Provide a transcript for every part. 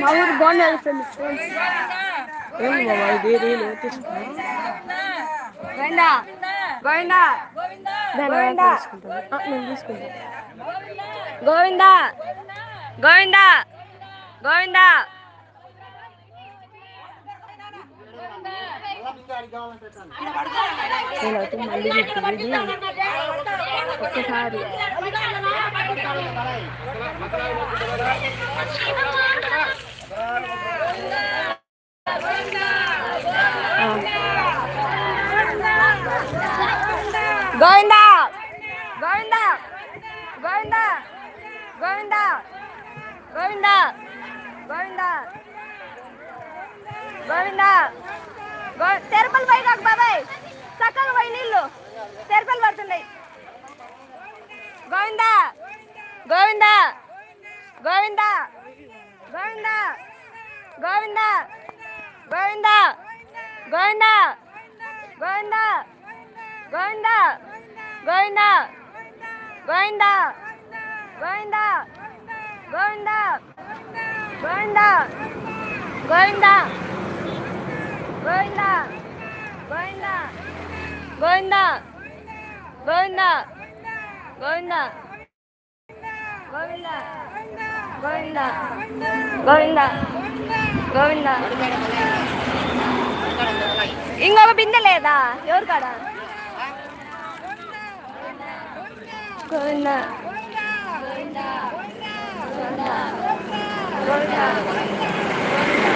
మా ఊరు బోనాలు ఫ్రెండ్స్? ఏమి బాబా ఇది రీలు తీసుకున్నా గోవిందా గోవిందా గోవిందా. నేను తీసుకుంటాను. గోవిందా గోవిందా గోవిందా. నేనైతే మళ్ళీ చెప్తుంది ఒక్కసారి గోవిందా! గోవిందా! గోవిందా! గోవిందా! గోవిందా! గోవిందా! గోవిందా! గో తెరపలు పోయి కాకు బాబాయ్ చక్కగా పోయి నీళ్ళు తెరపలు పడుతున్నాయి గోవిందా గోవిందా గోవిందా గోవిందా గోవిందా గోవిందా గోవిందా గోవిందా గోవిందా గోవిందా గోవిందా గోవిందా గోవిందా గోవిందా గోవిందా గోవిందా గోవిందా గోవిందా గోవిందా గోవిందా గోవిందా గోవిందా గోవిందా గోవిందా ఇంకొక బిందె లేదా ఎవరు కాడ Govinda Govinda Govinda Govinda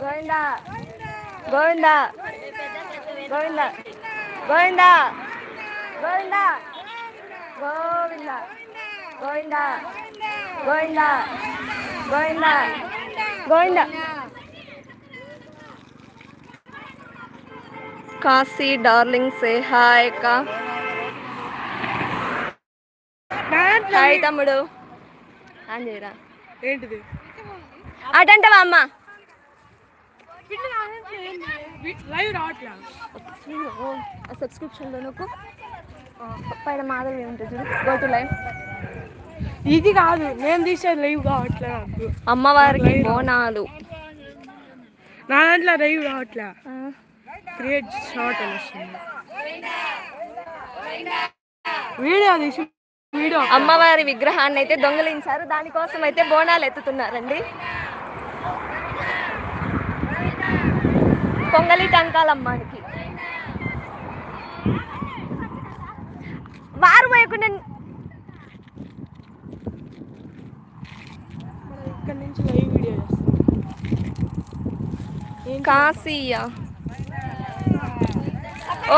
Govinda Govinda Govinda Govinda Govinda Govinda Govinda Govinda Kashi darling say hi అక్క హాయ్ తమ్ముడు అంజీరా ఏంటిది అటంటవా అమ్మ లైవ్ రావట్లే సబ్స్క్రిప్షన్లో నువ్వు పైన మాధవి ఉంటుంది గో టు లైవ్ ఇది కాదు నేను తీసేది లైవ్ కావట్లే నాకు. అమ్మవారికి బోనాలు. నా దాంట్లో లైవ్ రావట్లే. క్రియేట్ షార్ట్ అని వస్తుంది. వీడియో తీసి వీడియో. అమ్మవారి విగ్రహాన్ని అయితే దొంగలించారు. దానికోసం అయితే బోనాలు ఎత్తుతున్నారండి. పొంగలి టంకాలమ్మానికి వారు పోయకుండా ఇక్కడ నుంచి లైవ్ వీడియో చేస్తాను కాశీయా.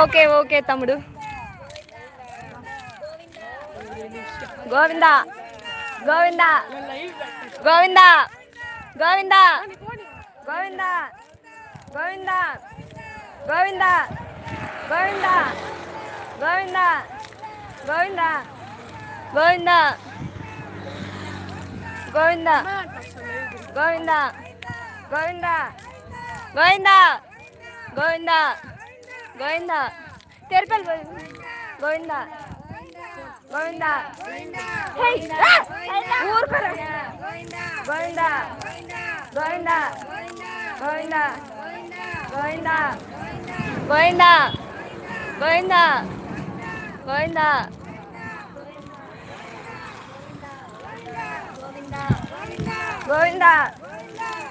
ఓకే ఓకే తమ్ముడు. గోవిందా గోవిందా గోవిందా గోవిందా గోవిందా. గోవిందా గోవిందా గోవిందా గోవిందా గోవిందా గోవిందా గోవిందా గోవిందా గోవిందా గోవిందా గోవిందా గోవిందా తెరపల్ గోవిందా గోవిందా హే, ఆ! ఊరుకోరా. గోవిందా గోవిందా గోవిందా గోవిందా గోవిందా. గోవిందా. గోవిందా. గోవిందా.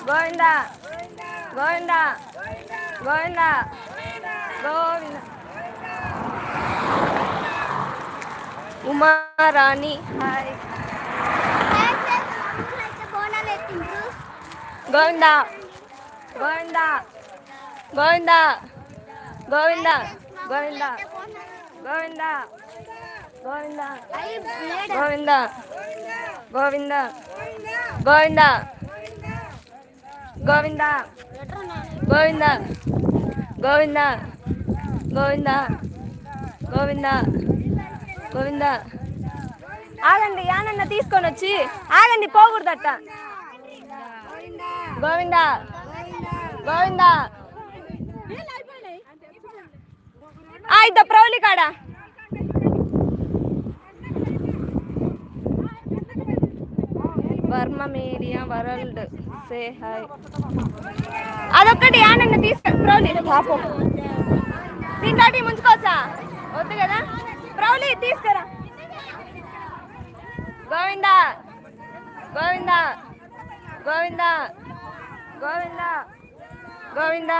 గోవిందా. గోవిందా. గోవిందా. గోవిందా. ఉమారాణి హాయ్. గోవింద. గోవింద. గోవింద గోవింద గోవింద గోవింద గోవింద గోవింద గోవింద గోవింద గోవింద గోవింద గోవింద గోవింద గోవింద గోవింద ఆగండి యానన్న తీసుకొని వచ్చి ఆగండి పోకూడదట గోవింద గోవింద ఆ ఇద్ద ప్రౌలి కాడ? Varma media world say hi అదొక్కటి ఆనంద తీసుకెళ్ళి ప్రౌలి. పాపం దీంట్లో ముంచుకోవచ్చా? వద్దు కదా? ప్రౌలి తీసుకురా. గోవింద గోవిందా గోవిందా గోవిందా గోవిందా.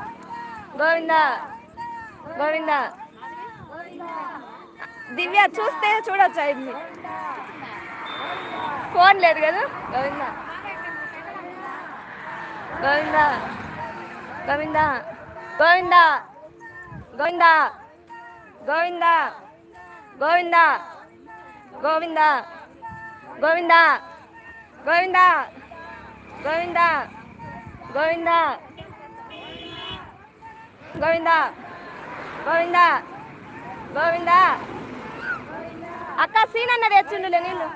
గోవింద గోవింద దివ్య చూస్తే చూడొచ్చు అయింది ఫోన్ లేదు కదా గోవింద గోవింద గోవింద గోవింద గోవింద గోవింద గోవింద గోవింద గోవింద గోవింద గోవింద గోవింద గోవింద గోవింద. గోవింద. అక్క సీనన్న తెచ్చిండులే నీళ్ళు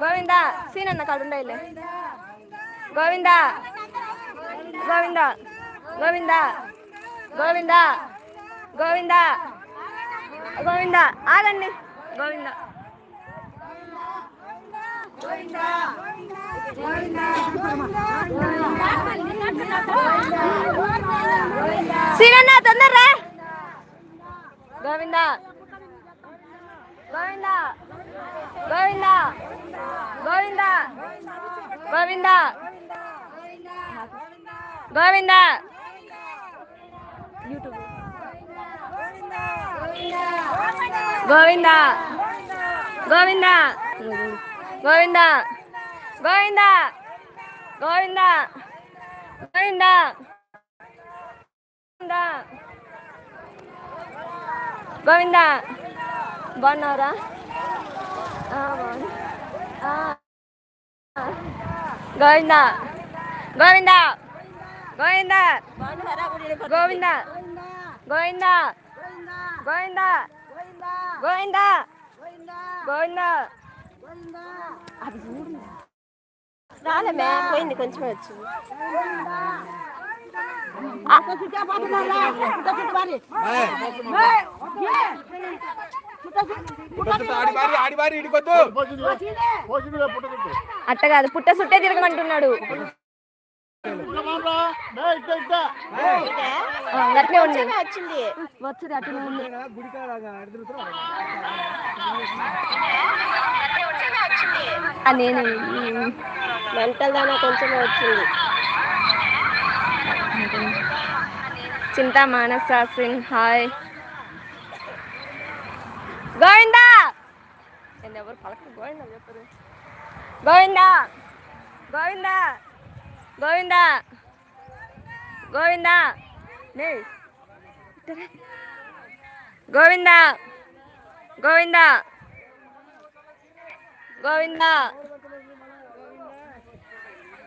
గోవింద సీనన్న కాడు ఉండయిలే గోవింద. గోవింద. గోవింద. గోవింద. గోవింద. గోవింద. ఆగండి. గోవింద. శివన్న తొందరరా. గోవింద. గోవింద. గోవింద. గోవింద. గోవింద. గోవింద. యూట్యూబ్ గోవింద. గోవింద. గోవింద. గోవింద గోవింద గోవింద గోవింద బాగున్నారా ఆ, బాగున్నా. ఆ. గోవింద గోవింద గోవింద గోవింద గోవింద గోవింద గోవింద రాలేమే పోయింది కొంచెం వచ్చింది ఆడి బారి ఆడి బారి ఇడికొద్దు. అట్ట కాదు పుట్ట సుట్టే తిరగమంటున్నాడు. అట్లే ఉంది. వచ్చింది. వచ్చింది అట్లనే ఉంది. ఆ, నేను మెంటల్ దానా కొంచెం వచ్చింది. చింతా మానస సింగ్ హాయ్. గోవిందా! నేను ఎవరు పలక గోవిందా చెప్పరు. గోవిందా! గోవిందా! గోవిందా! గోవిందా! నే. ఇట్టరా. గోవిందా! గోవిందా!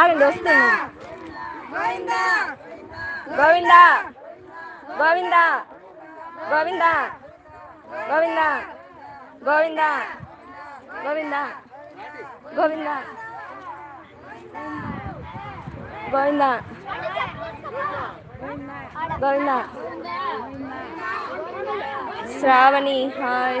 ఆగండి వస్తున్నా గోవిందా గోవిందా గోవిందా గోవిందా గోవిందా గోవిందా గోవిందా గోవిందా గోవిందా గోవిందా శ్రావణి హాయ్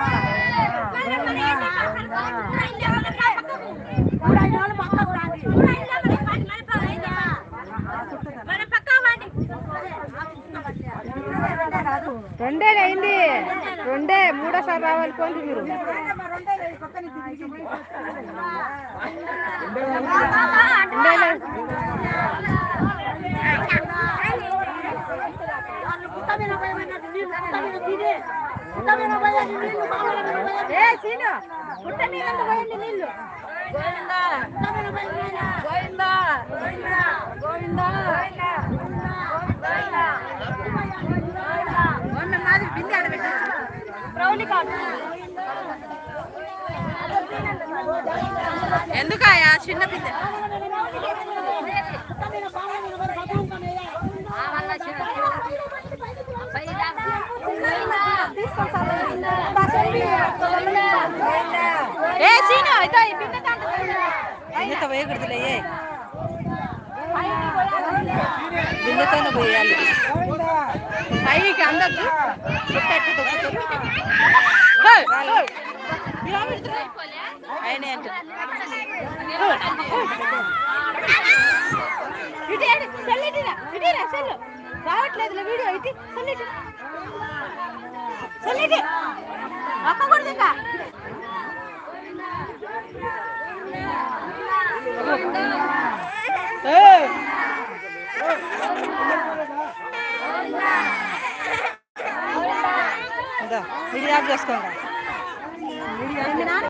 రెండే అయింది. రెండే మూడోసారి రావాలి కొంచెం మీరు. ఏ సీను పుట్ట మీద పోయండి నీళ్ళు? గోవిందా. గోవిందా. గోవిందా. మొన్న மாதிரி பின்னாடி பிரௌனி ఎందుకాయా చిన్న పిల్ల ఏ సీను ఇదో ఈ పిన్న దాంట్లో వేయకూడదులే బిన్నతోనే పోయాలి పైకి అందద్దు రావట్లేదు వీడియో అయితే అక్కకూడదు ఇంకా వీడియో ఆఫ్ చేసుకోండి.